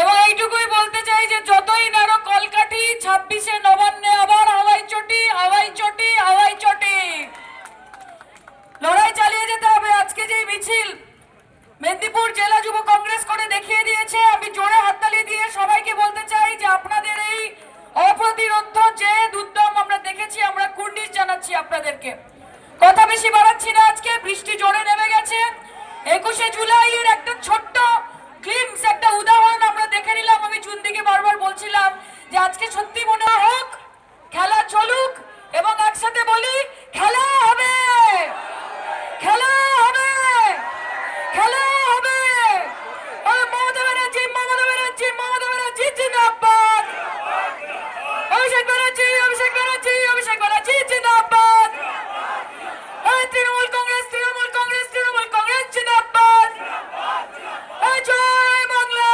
এবং এইটুকুই বলতে চাই যে যতই নারো কলকাঠি, ছাব্বিশে নবান্নে আবার হাওয়াই চটি হাওয়াই চটি হাওয়াই চটি। লড়াই চালিয়ে যেতে হবে আজকে যে মিছিল। মেদিনীপুর জেলা যুব কংগ্রেস করে দেখিয়ে দিয়েছে, আমি জোরে হাততালি দিয়ে সবাইকে বলতে চাই যে আপনাদের এই অপ্রতিরোধ যে উদ্যম আমরা দেখেছি, আমরা কুর্নিশ জানাচ্ছি আপনাদেরকে। কথা বেশি বাড়াচ্ছি না আজকে বৃষ্টি জোরে নেমে গেছে একুশে জুলাইয়ের একটা ছোট্ট গ্লিমস একটা উদাহরণ আমরা দেখে নিলাম আমি চুন্দিকে বারবার বলছিলাম যে আজকে সত্যি মনে হোক খেলা চলুক এবং একসাথে বলি খেলা হবে খেলা হবে খেলা হবে ওই মমতা ব্যানার্জি মমতা ব্যানার্জি মমতা ব্যানার্জি জিন্দাবাদ অভিষেক ব্যানার্জি অভিষেক ব্যানার্জি অভিষেক ব্যানার্জি, জিন্দাবাদ। এই তৃণমূল কংগ্রেস তৃণমূল কংগ্রেস তৃণমূল কংগ্রেস, জিন্দাবাদ। এই জয় বাংলা।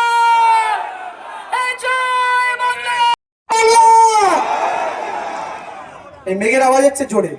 এই জয় বাংলা। এই মেঘের আওয়াজ হচ্ছে জোরে।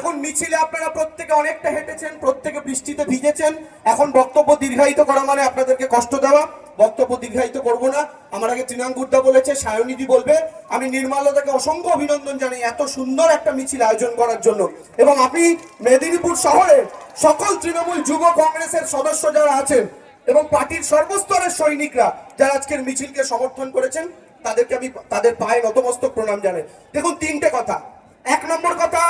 দেখুন, মিছিলে আপনারা প্রত্যেকে অনেকটা হেঁটেছেন, প্রত্যেকে বৃষ্টিতে ভিজেছেন। এখন বক্তব্য দীর্ঘায়িত করা মানে আপনাদেরকে কষ্ট দেওয়া। বক্তব্য দীর্ঘায়িত করব না। আমার আগে তৃণাঙ্গুরদা বলেছে সায়নিধি বলবে, আমি নির্মালদাকে অসংখ্য অভিনন্দন জানাই এত সুন্দর একটা মিছিল আয়োজন করার জন্য। এবং আপনি মেদিনীপুর শহরের সকল তৃণমূল যুব কংগ্রেসের সদস্য যারা আছেন, এবং পার্টির সর্বস্তরের সৈনিকরা যারা আজকের মিছিলকে সমর্থন করেছেন, তাদেরকে আমি তাদের পায়ে নতমস্তক প্রণাম জানাই। দেখুন, তিনটে কথা। এক নম্বর কথা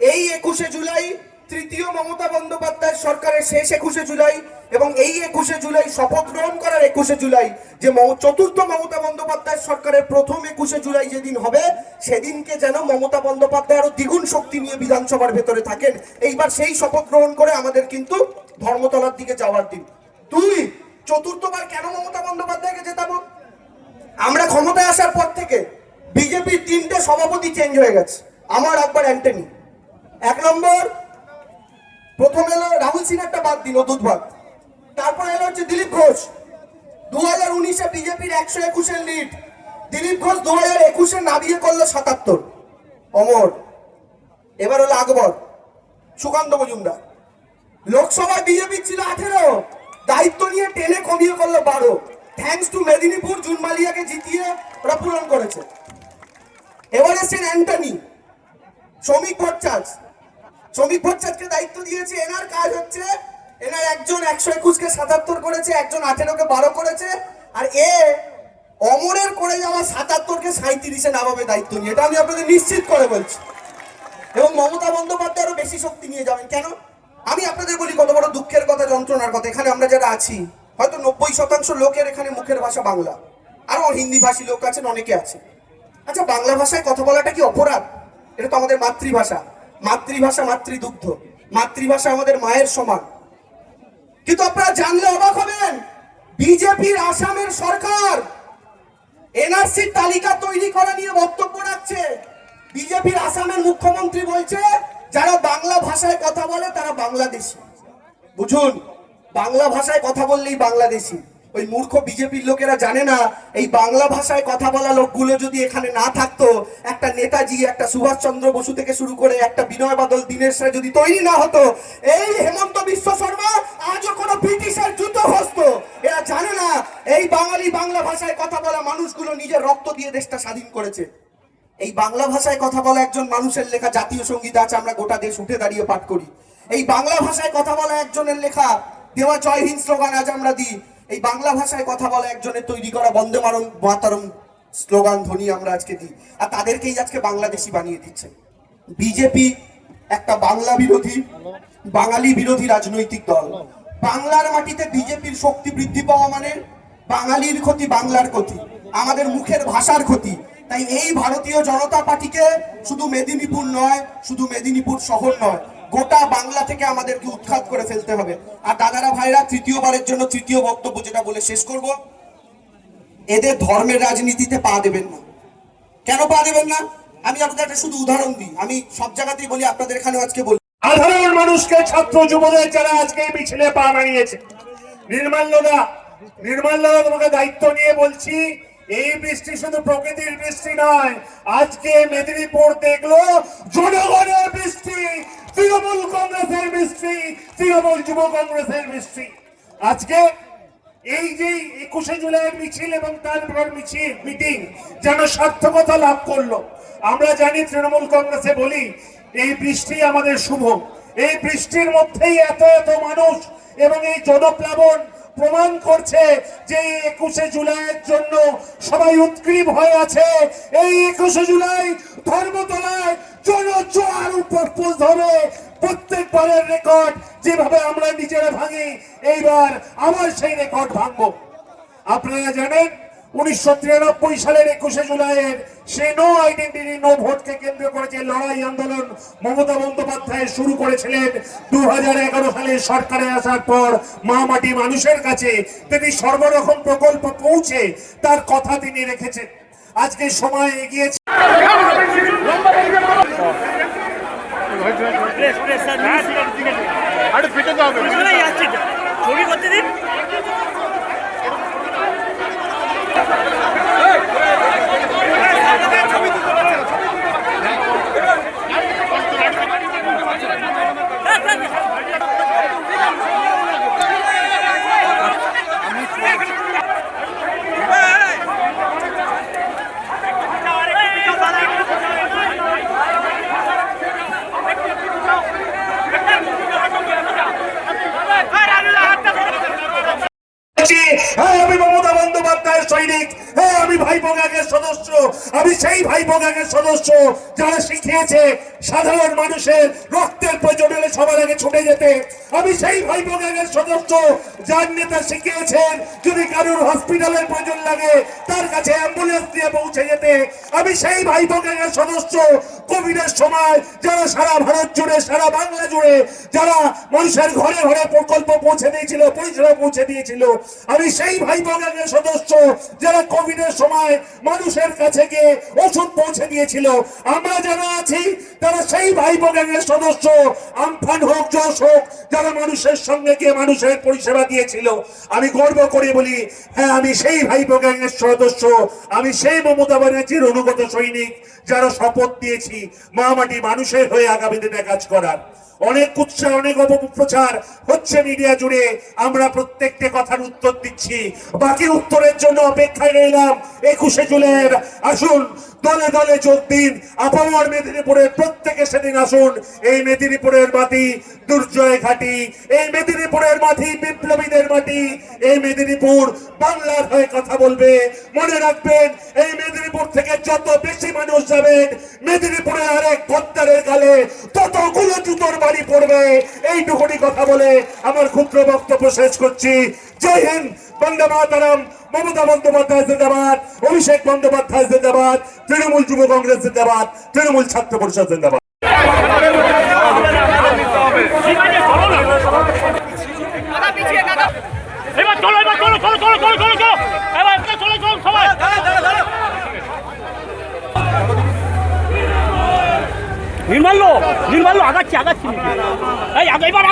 এই একুশে জুলাই তৃতীয় মমতা বন্দ্যোপাধ্যায় সরকারের শেষ একুশে জুলাই এবং এই একুশে জুলাই শপথ গ্রহণ করার একুশে জুলাই যে চতুর্থ মমতা বন্দ্যোপাধ্যায় সরকারের প্রথম একুশে জুলাই যেদিন হবে, সেদিনকে যেন মমতা বন্দ্যোপাধ্যায় আরও দ্বিগুণ শক্তি নিয়ে বিধানসভার ভেতরে থাকেন। এইবার সেই শপথ গ্রহণ করে আমাদের কিন্তু ধর্মতলার দিকে যাওয়ার দিন। দুই, চতুর্থবার কেন মমতা বন্দ্যোপাধ্যায়কে জেতাবো? আমরা ক্ষমতায় আসার পর থেকে বিজেপির তিনটে সভাপতি চেঞ্জ হয়ে গেছে। আমার একবার অ্যান্টনি এক নম্বর, প্রথম এলো রাহুল সিনহারটা বাদ দিল দুধবাদ তারপর এলো হচ্ছে দিলীপ ঘোষ। দু হাজার উনিশে বিজেপির একশো একুশের লিড। দিলীপ ঘোষ দু হাজার একুশে নাবিয়ে করল সাতাত্তর। অমর। এবার হলো আকবর। সুকান্ত মজুমদার। লোকসভায় বিজেপি ছিল আঠেরো। দায়িত্ব নিয়ে টেনে কমিয়ে করল বারো। থ্যাঙ্কস টু মেদিনীপুর, জুন মালিয়াকে জিতিয়ে ওরা পূরণ করেছে। এসছেন অ্যান্টনি। শ্রমিক ভট্টাচ। শ্রমিক ভট্টাচকে দায়িত্ব দিয়েছে, এনার কাজ হচ্ছে এনার একজন একশো একুশকে সাতাত্তর করেছে, একজন আঠেরোকে বারো করেছে, আর এ অমরের করে যাওয়া সাতাত্তরকে সাঁত্রিশে নামাবে দায়িত্ব নিয়ে। এটা আমি আপনাদের নিশ্চিত করে বলছি। এবং মমতা বন্দ্যোপাধ্যায় আরও বেশি শক্তি নিয়ে যাবেন। কেন? আমি আপনাদের বলি কত বড় দুঃখের কথা, যন্ত্রণার কথা। এখানে আমরা যারা আছি, হয়তো নব্বই শতাংশ লোকের এখানে মুখের ভাষা বাংলা। আরও হিন্দি ভাষী লোক আছেন, অনেকে আছে আচ্ছা বাংলা ভাষায় কথা বলাটা কি অপরাধ? এটা তো আমাদের মাতৃভাষা। মাতৃভাষা, মাতৃদুগ্ধ। মাতৃভাষা আমাদের মায়ের সমান। কিন্তু আপনারা জানলে অবাক হবেন, বিজেপির, আসামের সরকার এনআরসির তালিকা তৈরি করা নিয়ে বক্তব্য রাখছে। বিজেপির, আসামের মুখ্যমন্ত্রী বলছে, যারা বাংলা ভাষায় কথা বলে তারা বাংলাদেশি। বুঝুন, বাংলা ভাষায় কথা বললেই বাংলাদেশি। ওই মূর্খ বিজেপির লোকেরা জানে না, এই বাংলা ভাষায় কথা বলা লোকগুলো যদি এখানে না থাকতো, একটা নেতাজি, একটা সুভাষচন্দ্র বসু থেকে শুরু করে একটা বিনয় বাদল, দীনেশ রায় যদি তৈরি না হতো, এই হেমন্ত বিশ্ব শর্মা আজও কোনো ব্রিটিশের জুতো হস্ত। এরা জানে না, এই বাঙালি বাংলা ভাষায় কথা বলা মানুষগুলো নিজের রক্ত দিয়ে দেশটা স্বাধীন করেছে। এই বাংলা ভাষায় কথা বলা একজন মানুষের লেখা জাতীয় সংগীত আছে, আমরা গোটা দেশ উঠে দাঁড়িয়ে পাঠ করি। এই বাংলা ভাষায় কথা বলা একজনের লেখা, দেওয়া জয় হিন্দ স্লোগান আজ আমরা দিই। এই বাংলা ভাষায় কথা বলা একজনের তৈরি করা বন্দে মারম, মাতারম স্লোগান ধ্বনি আমরা আজকে দিই। আর তাদেরকেই আজকে বাংলাদেশি বানিয়ে দিচ্ছে বিজেপি একটা বাংলা বিরোধী, বাঙালি বিরোধী রাজনৈতিক দল। বাংলার মাটিতে বিজেপির শক্তি বৃদ্ধি পাওয়া মানে বাঙালির ক্ষতি, বাংলার ক্ষতি। আমাদের মুখের ভাষার ক্ষতি। তাই এই ভারতীয় জনতা পার্টিকে শুধু মেদিনীপুর নয়, শুধু মেদিনীপুর শহর নয় গোটা বাংলা থেকে আমাদেরকে উৎখাত করে ফেলতে হবে। আর দাদারা ভাইরা, তৃতীয়বারের জন্য তৃতীয় বক্তব্য যেটা বলে শেষ করব। এদের ধর্মের রাজনীতিতে পা দেবেন না। কেন পা দেবেন না? আমি আপনাদের একটা শুধু উদাহরণ দিই। আমি সব জায়গাতেই বলি, আপনাদের এখানে আজকে বলি। সাধারণ মানুষকে, ছাত্র যুবদের যারা আজকে মিছিলে পা বানিয়েছে নির্মাল্যদা নির্মাল্যদা তোমাকে দায়িত্ব নিয়ে বলছি, এই বৃষ্টি শুধু প্রকৃতির বৃষ্টি নয়, আজকে মেদিনীপুর দেখল জনগণের বৃষ্টি তৃণমূল কংগ্রেসের বৃষ্টি তৃণমূল যুব কংগ্রেসের বৃষ্টি আজকে এই যে একুশে জুলাই মিছিল এবং তারপর মিছিল মিটিং যেন সার্থকতা লাভ করল। আমরা জানি তৃণমূল কংগ্রেসে বলি, এই বৃষ্টি আমাদের শুভ। এই বৃষ্টির মধ্যেই এত এত মানুষ এবং এই জনপ্লাবন প্রমাণ করছে যে একুশে জুলাইয়ের জন্য সবাই উৎগ্রীব হয়ে আছে। এই একুশে জুলাই ধর্মতলায় জনজোয়ার উপর ধরে প্রত্যেকবারের রেকর্ড যেভাবে আমরা নিজেরা ভাঙি, এইবার আবার সেই রেকর্ড ভাঙবো। আপনারা জানেন, উনিশশো তিরানব্বই সালের একুশে জুলাইয়ের সে নো আইডেন্টিটি নো ভোটকে কেন্দ্র করে যে লড়াই আন্দোলন মমতা বন্দ্যোপাধ্যায় শুরু করেছিলেন দু সালে সরকারে আসার পর মা মাটি মানুষের কাছে তিনি সর্বরকম প্রকল্প পৌঁছে তার কথা তিনি রেখেছেন। আজকে সময় এগিয়েছে। আরে ফিটে তো হবে। ছবি করতে দিন। বন্দ্যোপাধ্যায়ের সৈনিক। হ্যাঁ আমি ভাইপো গ্যাংয়ের সদস্য, আমি সেই ভাইপো গ্যাংয়ের সদস্য যারা শিখিয়েছে সাধারণ মানুষের রক্তের প্রয়োজন হলে সবার আগে ছুটে যেতে। আমি সেই ভাইপো গ্যাংয়ের সদস্য যার নেতা শিখিয়েছেন, যদি কারোর হসপিটালের প্রয়োজন লাগে, তার কাছে অ্যাম্বুলেন্স দিয়ে পৌঁছে যেতে। আমি সেই ভাইপো গ্যাংয়ের সদস্য কোভিডের সময় যারা সারা ভারত জুড়ে, সারা বাংলা জুড়ে, যারা মানুষের ঘরে ঘরে প্রকল্প পৌঁছে দিয়েছিল, পরিষেবা পৌঁছে দিয়েছিল। আমি সেই ভাই বোনের সদস্য যারা কোভিডের সময় মানুষের কাছে গিয়ে ওষুধ পৌঁছে দিয়েছিল, আমরা যারা আছি, তারা সেই ভাই বোনের সদস্য, আমফান হোক যশ হোক, যারা মানুষের সঙ্গে গিয়ে মানুষের পরিষেবা দিয়েছিল। আমি গর্ব করে বলি হ্যাঁ আমি সেই ভাই বোনের সদস্য, আমি সেই মমতা ব্যানার্জির অনুগত সৈনিক, যারা শপথ দিয়েছি, মা মাটি মানুষের হয়ে আগামী দিনে কাজ করার। অনেক কুৎসা, অনেক অপপ্রচার হচ্ছে মিডিয়া জুড়ে, আমরা প্রত্যেকটা কথার উত্তর দিচ্ছি, বাকি উত্তরের জন্য অপেক্ষায় রইলাম একুশে জুলাইয়ের। আসুন, দলে দলে যোগ দিন। আপামর মেদিনীপুরের প্রত্যেকে সেদিন আসুন। এই মেদিনীপুরের মাটি দুর্জয় ঘাটি। এই মেদিনীপুরের মাটি বিপ্লবীদের মাটি। এই মেদিনীপুর বাংলার হয়ে কথা বলবে। মনে রাখবেন, এই মেদিনীপুর থেকে যত বেশি মানুষ যাবেন, মেদিনীপুরে আরেক ভত্তারের গালে ততগুলো জুতোর বাড়ি পড়বে। এইটুকুনি কথা বলে আমার ক্ষুদ্র বক্তব্য শেষ করছি। জয় হিন্দ, বন্দে মাতারাম। মমতা বন্দ্যোপাধ্যায় জিন্দাবাদ, অভিষেক বন্দ্যোপাধ্যায় জিন্দাবাদ, তৃণমূল যুব কংগ্রেস জিন্দাবাদ, তৃণমূল ছাত্র পরিষদ জিন্দাবাদ। নির্মাল্য নির্মাল্য আগাচ্ছি আগাচ্ছি। এই, আগে এবার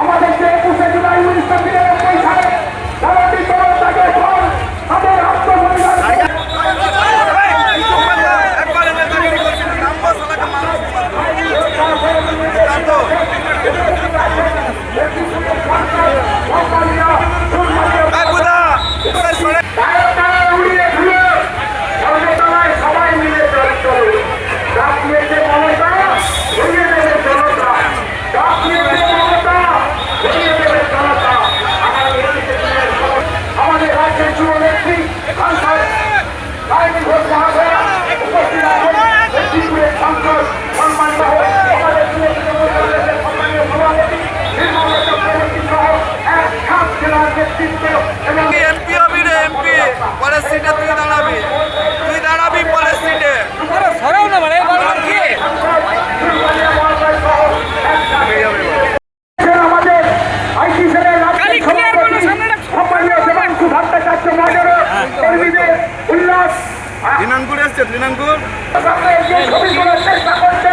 আমাদের যে এমপি হবি রে এমপি। পরের সিটে তুই দাঁড়াবি। তুই দাঁড়াবি পরের সিটে সরাও না মানে দিনাঙ্কুর এসছে দিনাঙ্কুর চেষ্টা করছে।